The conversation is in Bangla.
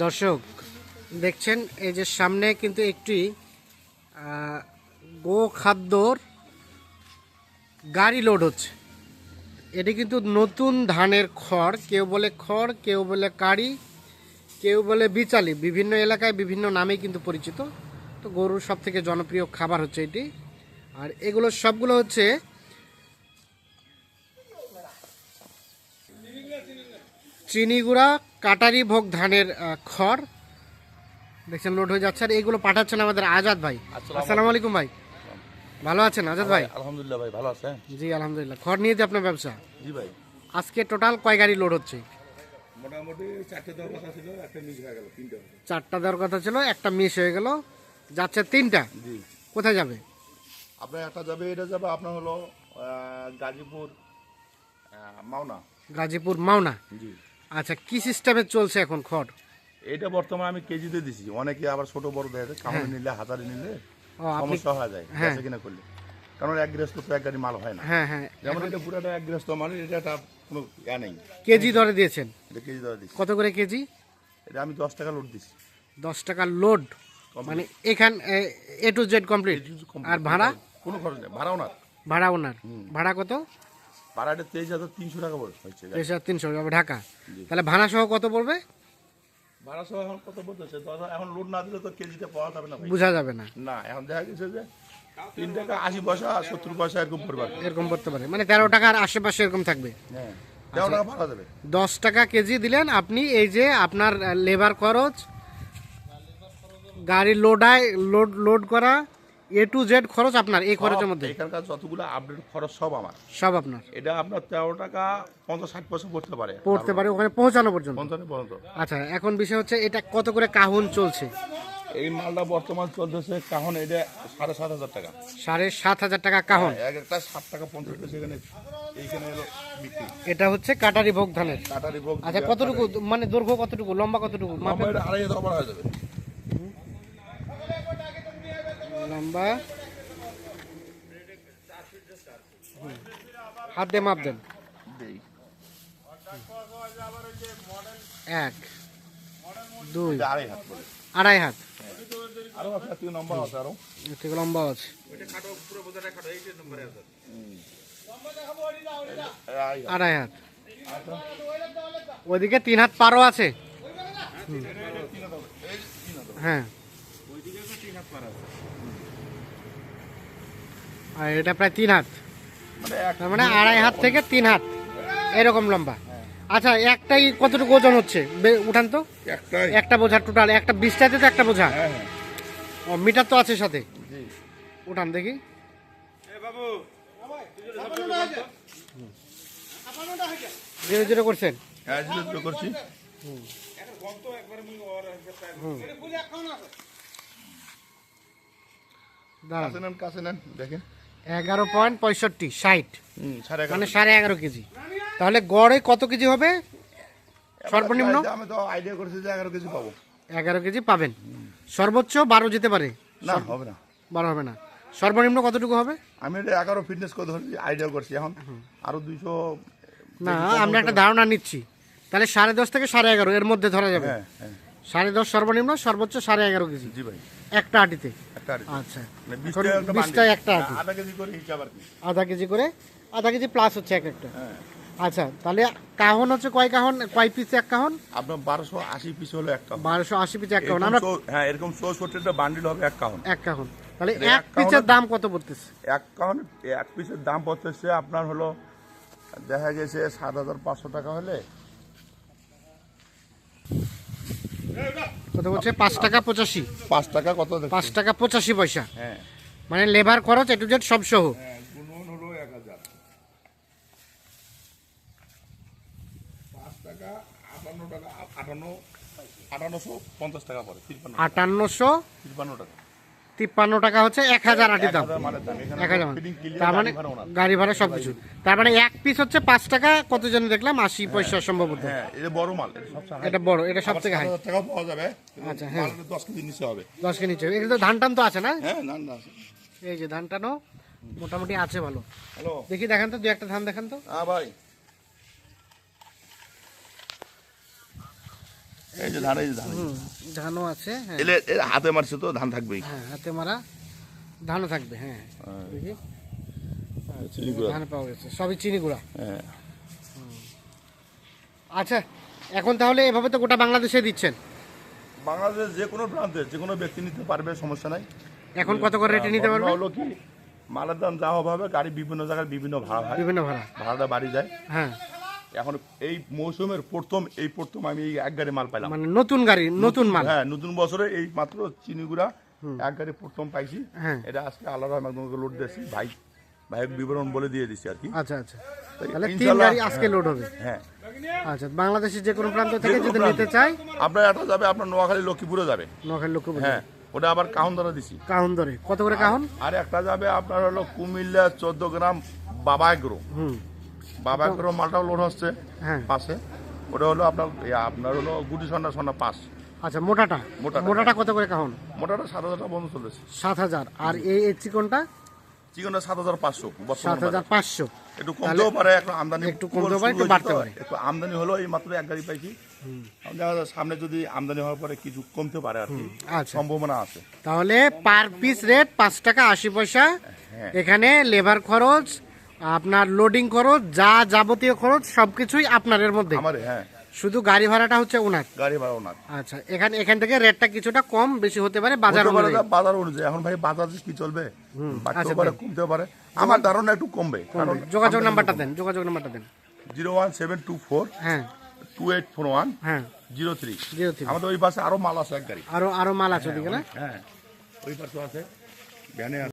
দর্শক, দেখছেন, এই যে সামনে কিন্তু একটি গো খাদ্যর গাড়ি লোড হচ্ছে। এটি কিন্তু নতুন ধানের খড়, কেউ বলে খড়, কেউ বলে কাড়ি, কেউ বলে বিচালি, বিভিন্ন এলাকায় বিভিন্ন নামে কিন্তু পরিচিত। তো গরুর সব থেকে জনপ্রিয় খাবার হচ্ছে এটি। আর এগুলো সবগুলো হচ্ছে চিনিগুড়া কাটারি ভোগ ধানের খড়। দেখছেন লোড হয়ে যাচ্ছে। আর এইগুলো পাঠাচ্ছেন আমাদের আজাদ ভাই। আসসালামু আলাইকুম। ভাই। ভালো আছেন আজাদ ভাই? আলহামদুলিল্লাহ ভাই ভালো আছেন? জি আলহামদুলিল্লাহ। খড় নিয়ে যে আপনার ব্যবসা? জি ভাই। আজকে টোটাল কয় গাড়ি লোড হচ্ছে? মোটামুটি চারটে দেওয়ার কথা ছিল একটা মিস হয়ে গেল তিনটে চারটা দেওয়ার কথা ছিল একটা মিস হয়ে গেল যাচ্ছে তিনটা। জি। কোথায় যাবে? আপনার একটা যাবে এটা যাবে আপনার হলো গাজীপুর মাওনা। গাজীপুর মাওনা। জি। আচ্ছা কি সিস্টেমে চলছে এখন খড়? এটা বর্তমানে আমি কেজিতে দিছি। অনেকে আবার ছোট বড় দেয় কামড়ে নিলে হাজারে নিলে ও আপনি সমস্যা হয়ে যায় হ্যাঁ। বেচা কিনা করলে। কারণ এক গৃহস্থ তো এক গাড়ি মাল হয় না। হ্যাঁ হ্যাঁ। যেমন এটা পুরাটা এক গৃহস্থ মাল এটা একটা কোনো ইয়া নেই। কেজি দরে দিয়েছেন? এটা কেজি দেওয়া দিছি। কত করে কেজি? এটা আমি দশ টাকা লোড দিছি। দশ টাকা লোড মানে এখান এ টু জেড কমপ্লিট আর ভাড়া? কোনো খরচ নেই। ভাড়াও না ভাড়া ওনার। ভাড়া কত? ভাড়াটা তেইশ হাজার তিনশো টাকা হচ্ছে তেইশ হাজার তিনশো ঢাকা। তাহলে ভাড়া সহ কত পড়বে? ভাড়া সহ এখন কত বলতেছে এখন লোড না দিলে তো কেজিতে পাওয়া যাবে না বোঝা যাবে না। না এখন দেখা গেছে যে তিন টাকা আশি পয়সা সত্তর পয়সা এরকম পড়বে এরকম পড়তে পারে। মানে তেরো টাকার আশেপাশে এরকম থাকবে। হ্যাঁ তেরো টাকা পাওয়া যাবে দশ টাকা কেজি দিলেন আপনি এই যে আপনার লেবার খরচ গাড়ি লোডায় লোড লোড করা এ টু জেড খরচ আপনার এই খরচের মধ্যে? এখানকার যতগুলো আপডেট খরচ সব আমার। সব আপনার? এটা আপনার তেরো টাকা পঞ্চাশ ষাট পয়সা পড়তে পারে। পড়তে পারে ওখানে পৌঁছানো পর্যন্ত? পর্যন্ত। আচ্ছা এখন বিষয় হচ্ছে এটা কত করে কাহুন চলছে? এই মালটা বর্তমান চলতেছে কাহন এটা সাড়ে সাত হাজার টাকা। সাড়ে সাত হাজার টাকা কাহন? এক একটা ষাট টাকা পঞ্চাশ পয়সা এখানে এইখানে বিক্রি। এটা হচ্ছে কাটারি ভোগ ধানের। কাটারি ভোগ আচ্ছা কতটুকু মানে দৈর্ঘ্য কতটুকু লম্বা কতটুকু? আড়াই হাজার হয়ে যাবে। লম্বা হাত দিয়ে মাপ দেন। দেই। এক দুই আড়াই হাত করে। আড়াই হাত। আরও তিন আরও। থেকে লম্বা আছে। আড়াই হাত। আড়াই হাত। ওইদিকে তিন হাত পারও আছে। হ্যাঁ। আর এটা প্রায় তিন হাত। মানে মানে আড়াই হাত থেকে তিন হাত। এরকম লম্বা। আচ্ছা একটাই কতটুকু ওজন হচ্ছে? বে- উঠান তো। একটা বোঝা টোটাল একটা বিশটাতে তো একটা বোঝা। হ্যাঁ হ্যাঁ। ও মিটার তো আছে সাথে। উঠান দেখি। জিরো জিরো করছেন? হ্যাঁ করছি। দাঁড়ান কাছে নেন কাছে নেন দেখেন। এগারো পয়েন্ট পঁয়ষট্টি ষাট। মানে সাড়ে এগারো কেজি। তাহলে গড়ে কত কেজি হবে? সর্বনিম্ন? আমি তো আইডিয়া করছি যে এগারো কেজি পাবো। এগারো কেজি পাবেন। সর্বোচ্চ বারো যেতে পারে। না হবে না। বারো হবে না। সর্বনিম্ন কতটুকু হবে? আমি এটা এগারো ফিটনেস করে ধরছি আইডিয়া করছি এখন। আরও দুইশো না আমরা একটা ধারণা নিচ্ছি। তাহলে সাড়ে দশ থেকে সাড়ে এগারো এর মধ্যে ধরা যাবে। হ্যাঁ হ্যাঁ। সাড়ে দশ সর্বনিম্ন সর্বোচ্চ সাড়ে এগারো কেজি। জি ভাই। একটা আটিতে? আচ্ছা। মানে বিশটা একটা আটি। আধা কেজি করে হিসাব আর আধা কেজি করে আধা কেজি প্লাস হচ্ছে এক একটা। হ্যাঁ। আচ্ছা তাহলে কাহন হচ্ছে কয় কাহন? কয় পিসে এক কাহন? আপনার বারোশো আশি পিস হলো একটা বারোশো আশি পিসে এক কাহন। আমরা হ্যাঁ এরকম চৌষট্টিটা বান্ডিল হবে এক কাহন। এক কাহন। তাহলে এক এক পিসের দাম কত পড়তেছে? এক কাহন এক পিসের দাম পড়তেছে আপনার হলো দেখা গেছে সাত হাজার পাঁচশো টাকা হলে কত বলছে? পাঁচ টাকা পঁচাশি। পাঁচ টাকা কত পাঁচ টাকা পঁচাশি পয়সা। হ্যাঁ। মানে লেবার খরচ এটু জেড সব সহ। হ্যাঁ গুণন হলো এক হাজার। পাঁচ টাকা আটান্ন টাকা আটান্ন আটান্নশো পঞ্চাশ টাকা পরে আটান্নশো তিপ্পান্ন টাকা। তিপ্পান্ন টাকা হচ্ছে এক হাজার আটি দাম। এক হাজার তার মানে গাড়ি ভাড়া ওনার। গাড়ি ভাড়া সব কিছু তার মানে এক পিস হচ্ছে পাঁচ টাকা কত জন দেখলাম? আশি পয়সা সম্ভবত। হ্যাঁ এটা বড় এটা সব থেকে হাই পাওয়া যাবে। আচ্ছা, হ্যাঁ। দশ কেজি নিচে হবে। দশ কে নিচে এটা তো ধান টান তো আছে না? হ্যাঁ না এই যে ধান টানও মোটামুটি আছে ভালো। দেখি দেখান তো দু একটা ধান দেখান তো। হ্যাঁ ভাই। এই যে ধান এই যে ধান। ধানও আছে হ্যাঁ। এলে এর হাতে মারছে তো ধান থাকবেই। হ্যাঁ হাতে মারা ধানও থাকবে হ্যাঁ। হ্যাঁ, চিনি গুঁড়া। ধান পাওয়া গেছে সবই চিনি গুঁড়া। হ্যাঁ। আচ্ছা এখন তাহলে এভাবে তো গোটা বাংলাদেশে দিচ্ছেন? বাংলাদেশ যে কোনো প্রান্তে যে কোনো ব্যক্তি নিতে পারবে সমস্যা নাই। এখন কত করে রেটে নিতে পারবে? হলো কি মালের দাম যা হবে গাড়ি বিভিন্ন জায়গায় বিভিন্ন ভাড়া হয়। বিভিন্ন ভাড়া। ভাড়াটা বাড়ি যায়। হ্যাঁ। এখন এই মৌসুমের প্রথম এই প্রথম আমি এই এক গাড়ি মাল পাইলাম। মানে নতুন গাড়ি নতুন মাল। হ্যাঁ নতুন বছরে এই মাত্র চিনিগুড়া এক গাড়ি প্রথম পাইছি। হ্যাঁ। এটা আজকে আলাদা একদম লোড দিয়েছি। ভাই ভাই বিবরণ বলে দিয়ে দিছি আর কি। আচ্ছা আচ্ছা। তাহলে তিন গাড়ি আজকে লোড হবে। হ্যাঁ। আচ্ছা বাংলাদেশের যে কোনো প্রান্ত থেকে যদি। নিতে চাই। আপনার একটা যাবে আপনার নোয়াখালী লক্ষ্মীপুরে যাবে। নোয়াখালী লক্ষ্য হ্যাঁ ওটা আবার কাউন দ্বারা দিছি। কাহন ধরে। কত করে কাহন? আর একটা যাবে আপনার হলো কুমিল্লা চোদ্দ গ্রাম বাবা এগ্রো। হুম। বাবা এগ্রো মালটাও লোড হচ্ছে হ্যাঁ। পাশে। ওটা হলো আপনার আপনার হলো গুটি সন্না সন্না পাস আচ্ছা মোটাটা? মোটাটা। মোটাটা কত করে কাহন? মোটাটা সাত হাজার বন্ধ চলেছে। সাত হাজার। আর এই চিকনটা? চিকনটা সাত হাজার পাঁচশো সাত হাজার পাঁচশো। একটু কমতেও পারে একটু আমদানি একটু কমতেও পারে, একটু বাড়তে পারে। একটু আমদানি হলো এই মাত্র এক গাড়ি পাইছি। সামনে যদি আমদানি হওয়ার পরে কিছু কমতে পারে আর কি আচ্ছা। সম্ভাবনা আছে। তাহলে পার পিস রেট পাঁচ টাকা আশি পয়সা। হ্যাঁ। এখানে লেবার খরচ আপনার লোডিং খরচ যা যাবতীয় খরচ সবকিছুই আপনার এর মধ্যে। আমার হ্যাঁ। শুধু গাড়ি ভাড়াটা হচ্ছে ওনার? গাড়ি ভাড়াও না আচ্ছা এখানে এখান থেকে রেটটা কিছুটা কম বেশি হতে পারে বাজার অনুযায়ী। বাজার অনুযায়ী। এখন ভাই বাজার কি চলবে? বাড়তেও আচ্ছা, পারে কমতেও পারে। আমার ধারণা একটু কমবে কারণ যোগাযোগ নাম্বারটা দেন যোগাযোগ নাম্বারটা দেন। Zero one seven two four হ্যাঁ। টু এইট ফোর ওয়ান হ্যাঁ। Zero three. Zero three. আমাদের ওই পাশে আরও মাল আছে এক গাড়ি। আরও আরও মাল আছে ওদিকে না? হ্যাঁ। ওই পাশে আছে। ভ্যানে আছে।